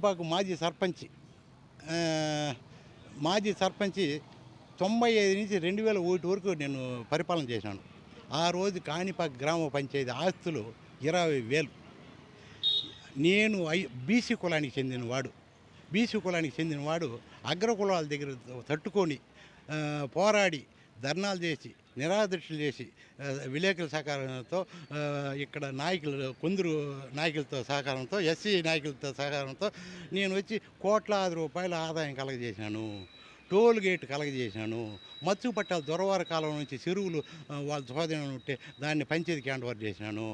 కాణిపాకు మాజీ సర్పంచి మాజీ సర్పంచి తొంభై ఐదు నుంచి రెండు వేల ఒకటి వరకు నేను పరిపాలన చేశాను. ఆ రోజు కాణిపాకు గ్రామ పంచాయతీ ఆస్తులు ఇరవై వేలు. నేను ఐ బీసీ కులానికి చెందినవాడు బీసీ కులానికి చెందినవాడు అగ్రకులాల దగ్గర తట్టుకొని పోరాడి ధర్నాలు చేసి నిరాదృష్టులు చేసి విలేకరుల సహకారంతో ఇక్కడ నాయకులు కొందరు నాయకులతో సహకారంతో ఎస్సీ నాయకులతో సహకారంతో నేను వచ్చి కోట్లాది రూపాయల ఆదాయం కలగజేశాను. Toll gate కలగజేశాను. మత్స్య పట్టాలు దొరవార కాలం నుంచి చెరువులు వాళ్ళ స్వాధీనం ఉంటే దాన్ని పంచాయతీకి హ్యాండ్ ఓవర్ చేశాను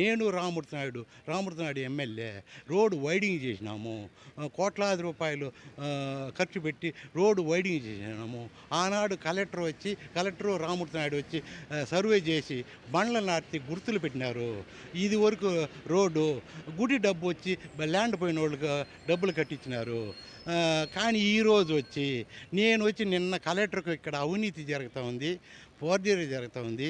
నేను Ramurthy Naidu Naidu MLA. Road widening చేసినాము. కోట్లాది రూపాయలు ఖర్చు పెట్టి రోడ్డు వైడింగ్ చేసినాము. ఆనాడు కలెక్టర్ వచ్చి కలెక్టర్ రామూర్తి నాయుడు వచ్చి సర్వే చేసి బండ్ల నాటి గుర్తులు పెట్టినారు. ఇది వరకు రోడ్డు గుడి డబ్బు వచ్చి ల్యాండ్ పోయిన వాళ్ళకి డబ్బులు కట్టించినారు. కానీ ఈ ఈరోజు వచ్చి నేను వచ్చి నిన్న కలెక్టర్కు ఇక్కడ అవినీతి జరుగుతూ ఉంది ఫోర్జరీ జరుగుతూ ఉంది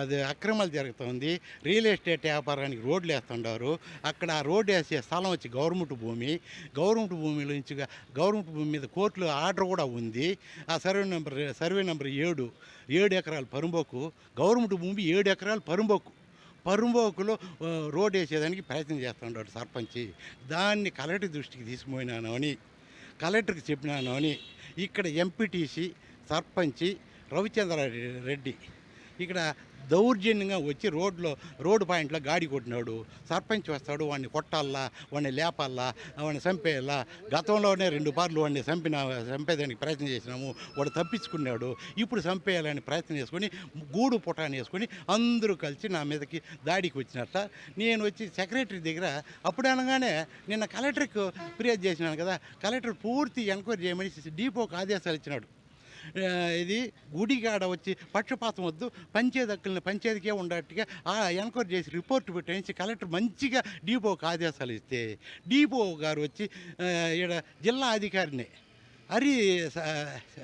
అది అక్రమాలు జరుగుతూ ఉంది రియల్ ఎస్టేట్ వ్యాపారానికి రోడ్లు వేస్తుండారు అక్కడ ఆ రోడ్డు వేసే స్థలం వచ్చి గవర్నమెంట్ భూమి గవర్నమెంట్ భూమిలో నుంచి గవర్నమెంట్ భూమి మీద కోర్టులో ఆర్డర్ కూడా ఉంది ఆ సర్వే నెంబర్ సర్వే నెంబర్ ఏడు ఏడు ఎకరాలు పరుంబోకు గవర్నమెంట్ భూమి ఏడు ఎకరాలు పరుంబోకు పరుంబోకులో రోడ్ వేసేదానికి ప్రయత్నం చేస్తున్నాడు సర్పంచి దాన్ని కలెక్టర్ దృష్టికి తీసుకుపోయినాను అని. కలెక్టర్కి చెప్పినాను అని ఇక్కడ ఎంపీటీసీ సర్పంచి రవిచంద్ర రెడ్డి ఇక్కడ దౌర్జన్యంగా వచ్చి రోడ్లో రోడ్డు పాయింట్లో గాడి కొట్టినాడు. సర్పంచ్ వస్తాడు వాడిని కొట్టాలా వాడిని లేపాలా వాడిని చంపేయాలా గతంలోనే రెండు పార్లు వాడిని చంపిన చంపేదానికి ప్రయత్నం చేసినాము. వాడు తప్పించుకున్నాడు. ఇప్పుడు చంపేయాలని ప్రయత్నం చేసుకొని గూడు పుటాన్ని వేసుకొని అందరూ కలిసి నా మీదకి దాడికి వచ్చినట్ట. నేను వచ్చి సెక్రటరీ దగ్గర అప్పుడు అనగానే నిన్న కలెక్టర్కి ఫిర్యాదు చేసినాను కదా కలెక్టర్ పూర్తి ఎంక్వైరీ చేయమని డీపోకి ఆదేశాలు ఇచ్చినాడు. ఇది గుడికాడ వచ్చి పక్షపాతం వద్దు పంచాయతీ హక్కుల్ని పంచాయతీకే ఉండేట్టుగా ఆ ఎంక్వైరీ చేసి రిపోర్ట్ పెట్టేసి కలెక్టర్ మంచిగా డీపోకి ఆదేశాలు ఇస్తే డీపో గారు వచ్చి ఇక్కడ ఈడ జిల్లా అధికారిని అరి స-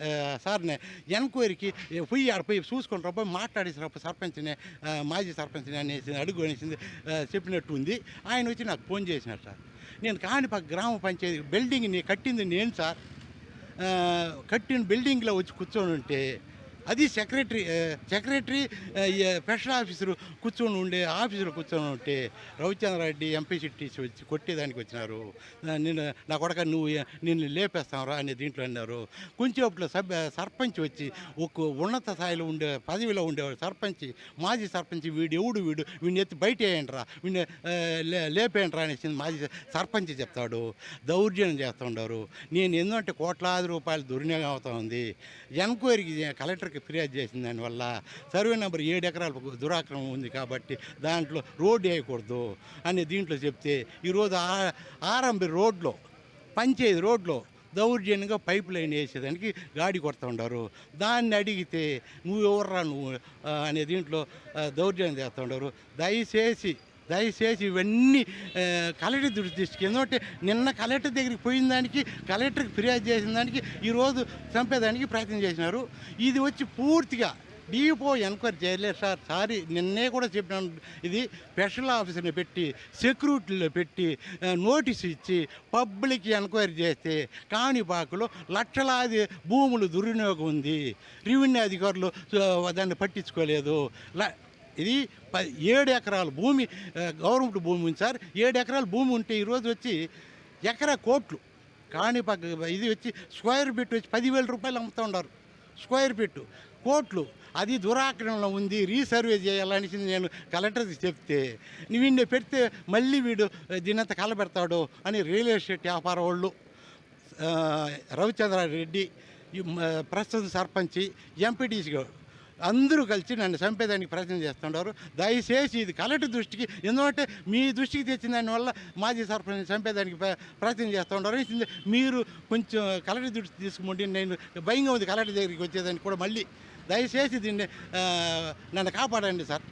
ఆ, సార్ని ఎంక్వైరీకి పోయి ఆడ పోయి చూసుకొని రప్ప మాట్లాడేసినప్పుడు రబ్బ సర్పంచ్ని మాజీ సర్పంచ్ని అనేసి అడుగు అనేసింది చెప్పినట్టు ఉంది. ఆయన వచ్చి నాకు ఫోన్ చేసినట్ట నేను కాణిపాక గ్రామ పంచాయతీ బిల్డింగ్ని కట్టింది నేను సార్. కట్టిన బిల్డింగ్లో వచ్చి కూర్చొని ఉంటే అది సెక్రటరీ సెక్రటరీ స్పెషల్ ఆఫీసరు కూర్చొని ఉండే ఆఫీసర్ కూర్చొని ఉంటే రవిచంద్రారెడ్డి ఎంపీ సిటీస్ వచ్చి కొట్టేదానికి వచ్చినారు. నేను నా కొడక నువ్వు నిన్ను లేపేస్తావురా అనే దీంట్లో అన్నారు. కొంచెంప్పుడు సభ్య సర్పంచ్ వచ్చి ఒక ఉన్నత స్థాయిలో ఉండే పదవిలో ఉండేవాడు సర్పంచ్ మాజీ సర్పంచ్ వీడు ఎవడు వీడు? వీడిని ఎత్తి బయట వేయండిరా. వీడిని లే లేపేయండిరా అనేసి మాజీ సర్పంచ్ చెప్తాడు. దౌర్జన్యం చేస్తూ నేను ఎందుకంటే కోట్లాది రూపాయలు దుర్వినియోగం అవుతా ఉంది. ఎంక్వైరీకి కలెక్టర్కి ఫిర్యాదు చేసిన దానివల్ల సర్వే నెంబర్ ఏడు ఎకరాల దురాక్రమం ఉంది కాబట్టి దాంట్లో రోడ్డు వేయకూడదు అని దీంట్లో చెప్తే ఈరోజు ఆ- రోడ్లో పంచాయతీ రోడ్లో దౌర్జన్యంగా పైప్ లైన్ వేసేదానికి గాడి కొడుతుండారు దాన్ని అడిగితే నువ్వు? ఎవర్రా నువ్వు అనే దీంట్లో దౌర్జన్యం చేస్తుండారు దయచేసి దయచేసి ఇవన్నీ కలెక్టర్ దృష్టి తీసుకు ఎందుకంటే నిన్న కలెక్టర్ దగ్గరికి పోయిన దానికి కలెక్టర్కి ఫిర్యాదు చేసిన దానికి ఈరోజు చంపేదానికి ప్రయత్నం చేసినారు. ఇది వచ్చి పూర్తిగా డీపో ఎంక్వైరీ చేయలేదు సార్. సారీ నిన్నే కూడా చెప్పినాను ఇది స్పెషల్ ఆఫీసర్ని పెట్టి సెక్యూరిటీలో పెట్టి నోటీస్ ఇచ్చి పబ్లిక్ ఎంక్వైరీ చేస్తే కాణిపాకులో లక్షలాది భూములు దుర్వినియోగం ఉంది. రెవెన్యూ అధికారులు దాన్ని పట్టించుకోలేదు. ల- ఇది ప ఏడు ఎకరాల భూమి గవర్నమెంట్ భూమి ఉంది సార్. ఏడు ఎకరాల భూమి ఉంటే ఈరోజు వచ్చి ఎకరా కోట్లు. కాణిపాక ఇది వచ్చి స్క్వేర్ ఫీట్ వచ్చి పదివేల రూపాయలు అమ్ముతూ ఉన్నారు. స్క్వేర్ ఫీట్ కోట్లు. అది దురాక్రమణలో ఉంది. రీసర్వే చేయాలనేసి నేను కలెక్టర్కి చెప్తే వీడిని పెడితే మళ్ళీ వీడు దీనంత కలబెడతాడు అని రియల్ ఎస్టేట్ వ్యాపార వాళ్ళు రవిచంద్రారెడ్డి ఈ ప్రస్తుత సర్పంచి ఎంపీటీసీ అందరూ కలిసి నన్ను చంపేదానికి ప్రయత్నం చేస్తుండారు దయచేసి ఇది కలెక్టర్ దృష్టికి ఎందుకంటే మీ దృష్టికి తెచ్చిన దానివల్ల మాజీ సర్పంచ్ చంపేదానికి ప్ర- ప్రయత్నం చేస్తుండారు మీరు కొంచెం కలెక్టర్ దృష్టి తీసుకుంటే నేను భయంగా ఉంది కలెక్టర్ దగ్గరికి వచ్చేదానికి కూడా మళ్ళీ. దయచేసి దీన్ని నన్ను కాపాడండి సార్.